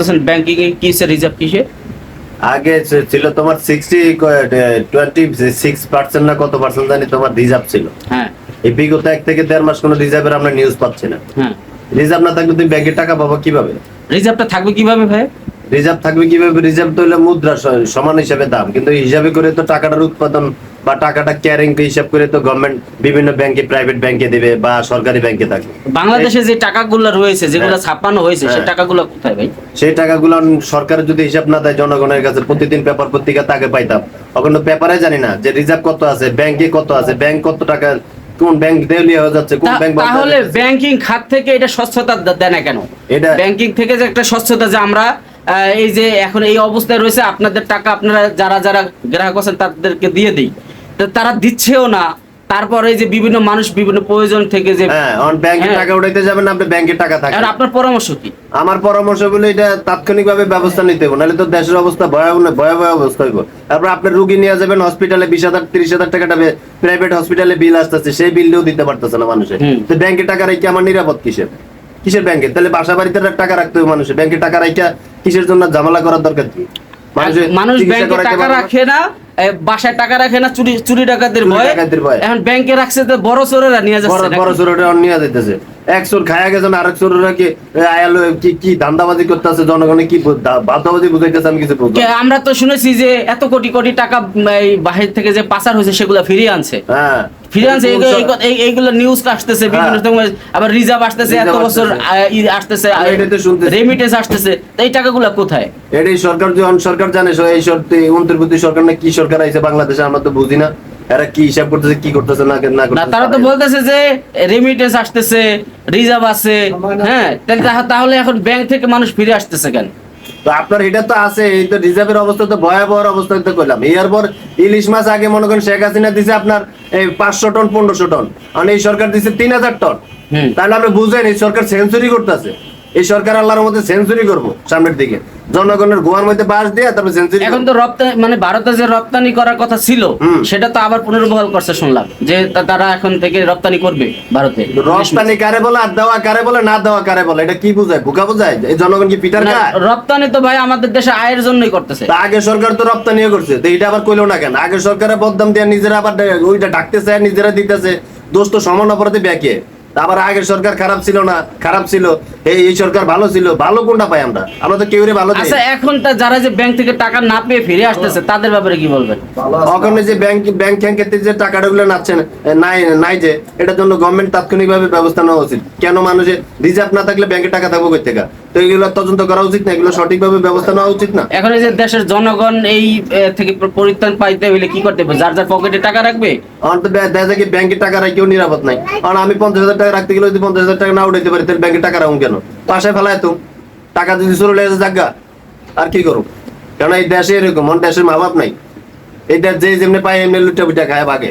Banking এ কিসে reserve কিসে? আগে ছিল- ছিল তোমার সিক্সটি টোয়েন্টি সিক্স পার্সেন্ট না কত পার্সেন্ট জানি তোমার রিজার্ভ ছিল। হ্যাঁ। এই বিগত এক থেকে দেড় মাস কোনো রিজার্ভের আমরা নিউজ পাচ্ছি না। হ্যাঁ। রিজার্ভ না থাকলে তুমি ব্যাংকে টাকা পাবো কীভাবে? রিজার্ভটা থাকবে কীভাবে ভাই? রিজার্ভ থাকবে কীভাবে? রিজার্ভ তো হলো মুদ্রা সমান হিসাবে দাম। কিন্তু হিসাবে করে তো টাকাটার উৎপাদন বা টাকাটা ক্যারিং হিসাব করে তো গভর্নমেন্ট বিভিন্ন ব্যাংকে প্রাইভেট ব্যাংকে দিবে বা সরকারি ব্যাংকে থাকবে বাংলাদেশে যে টাকাগুলো রয়েছে যেগুলো হ্যাঁ। ছাপানো হয়েছে সেই হ্যাঁ। টাকাগুলো কোথায় ভাই? সেই টাকাগুলো সরকার যদি হিসাব না দেয় জনগণের কাছে প্রতিদিন পেপার পত্রিকা তাকে পাইতাম। এখন তো পেপারে জানি না যে রিজার্ভ কত আছে ব্যাংকে কত আছে ব্যাংক কত টাকা কোন ব্যাংক দেউলিয়া হয়ে যাচ্ছে কোন ব্যাংক তাহলে ব্যাংকিং খাত থেকে এটা স্বচ্ছতা দেয় না কেন? এটা- ব্যাংকিং থেকে যে একটা স্বচ্ছতা যে আমরা এই যে এখন এই অবস্থায় রয়েছে আপনাদের টাকা আপনারা যারা যারা গ্রাহক আছেন তাদেরকে দিয়ে দিই। তারা দিচ্ছেও না। তারপরে যে বিভিন্ন মানুষ বিভিন্ন প্রয়োজন থেকে যে হ্যাঁ ব্যাংকে হ্যাঁ। টাকা উঠাইতে যাবেন আপনি ব্যাংকে টাকা থাকে। আপনার পরামর্শ কি? আমার পরামর্শ বলে এটা তাৎক্ষণিকভাবে ব্যবস্থা নিতে হবে নাহলে তো দেশের অবস্থা ভয়াবহ ভয়াবহ অবস্থা হইব। তারপর আপনার রুগী নিয়ে যাবেন হসপিটালে বিশ হাজার তিরিশ হাজার টাকাটা প্রাইভেট হসপিটালে বিল আসতেছে সেই বিলও দিতে পারতেছে না মানুষের। তো ব্যাংকে টাকা রাখি আমার নিরাপদ কিসের? কিসের ব্যাংকে তাহলে বাসা বাড়িতে টাকা রাখতে হবে মানুষের ব্যাংকে টাকা রাখা কিসের জন্য ঝামেলা করার দরকার কি? মানুষ ব্যাংকে টাকা রাখে না বাসায় টাকা রাখে না চুরি চুরি ডাকাতের ভয়। এখন ব্যাংকে রাখছে তো বড় চোরেরা নিয়ে যাচ্ছে বড় চোরেরা নিয়ে যাইতেছে। এক চোর খায়া গেছে না আরেক চোরেরা কি আয়ালো কি কি ধান্দাবাজি করতেছে জনগণে কি বাধ্যাবাজি বুঝাইতেছে আমি কিছু আমরা তো শুনেছি যে এত কোটি কোটি টাকা এই বাহির থেকে যে পাচার হয়েছে সেগুলো ফিরিয়ে আনছে। হ্যাঁ। এইগুলো নিউজ আসতেছে বিভিন্ন হ্যাঁ। সময় আবার রিজার্ভ আসতেছে এত বছর আসতেছে। রেমিটেন্স আসতেছে। এই টাকাগুলো কোথায়? এটাই সরকার যখন সরকার জানে এই সত্যি অন্তর্বর্তী সরকার না কি সরকার আইছে বাংলাদেশে আমরা তো বুঝি না। এরা কি হিসাব করতেছে কি করতেছে না না তারা তো বলতেছে যে রেমিটেন্স আসতেছে রিজার্ভ আছে। হ্যাঁ তাহলে তাহলে এখন ব্যাংক থেকে মানুষ ফিরে আসতেছে কেন? তো আপনার এটা তো আছে এই তো রিজার্ভের অবস্থা তো ভয়াবহ অবস্থা তো করলাম। এরপর ইলিশ মাছ আগে মনে করেন শেখ হাসিনা দিছে আপনার এই পাঁচশো টন পনেরোশো টন। মানে এই সরকার দিছে তিন হাজার টন। তাহলে আপনি বুঝেন এই সরকার সেঞ্চুরি করতেছে। এই সরকার আল্লাহর মধ্যে সেঞ্চুরি করব সামনের দিকে। জনগণের গোয়ার মধ্যে বাস দিয়ে তারপর সেঞ্চুরি এখন তো রপ্তানি মানে ভারতে যে রপ্তানি করার কথা ছিল সেটা তো আবার পুনর্বহাল করছে শুনলাম যে তারা এখন থেকে রপ্তানি করবে ভারতে। রপ্তানি কারে বলে আর দেওয়া কারে বলে না দেওয়া কারে বলে এটা কি বোঝায়? বোকা বোঝায়? এই জনগণ কি পিটার খায় রপ্তানি তো ভাই আমাদের দেশে আয়ের জন্যই করতেছে। আগে সরকার তো রপ্তানিও করছে তো এটা আবার কইলো না কেন? আগে সরকারের বদনাম দিয়ে নিজেরা আবার ওইটা ডাকতেছে নিজেরা দিতেছে দোষ তো সমান অপরাধে ব্যাকে। আবার আগের সরকার খারাপ ছিল না খারাপ ছিল। এই সরকার ভালো ছিল ভালো কোনটা পাই আমরা? আমরা তো কেউ ভালো আচ্ছা এখন তা যারা যে ব্যাংক থেকে টাকা না পেয়ে ফিরে আসতেছে তাদের ব্যাপারে কি বলবেন? ওখানে যে ব্যাংক ব্যাংক ব্যাংকের যে টাকাটা গুলো নাচ্ছে নাই নাই যে এটার জন্য গভর্নমেন্ট তাৎক্ষণিকভাবে ব্যবস্থা নেওয়া উচিত। কেন মানুষের রিজার্ভ না থাকলে ব্যাংকে টাকা থাকব কই থেকে? তো এগুলো তদন্ত করা উচিত না এগুলো সঠিকভাবে ব্যবস্থা নেওয়া উচিত না? এখন এই যে দেশের জনগণ এই থেকে পরিত্রাণ পাইতে হইলে কি করতে হবে? যার যার পকেটে টাকা রাখবে? আমার তো দেখা যায় কি ব্যাংকে টাকা রাখিও নিরাপদ নাই। কারণ আমি পঞ্চাশ হাজার টাকা রাখতে গেলে যদি পঞ্চাশ হাজার টাকা না উঠাইতে পারি, তাহলে ব্যাংকে টাকা রাখুন কেন? পাশে ফেলায় তো। টাকা যদি চলে আসে জাগা। আর কি করো কারণ এই দেশে এরকম দেশের মা বাপ নাই। এই দেশ যে যেমনি পায়, এমনি লুটা পিটা খায় ভাগে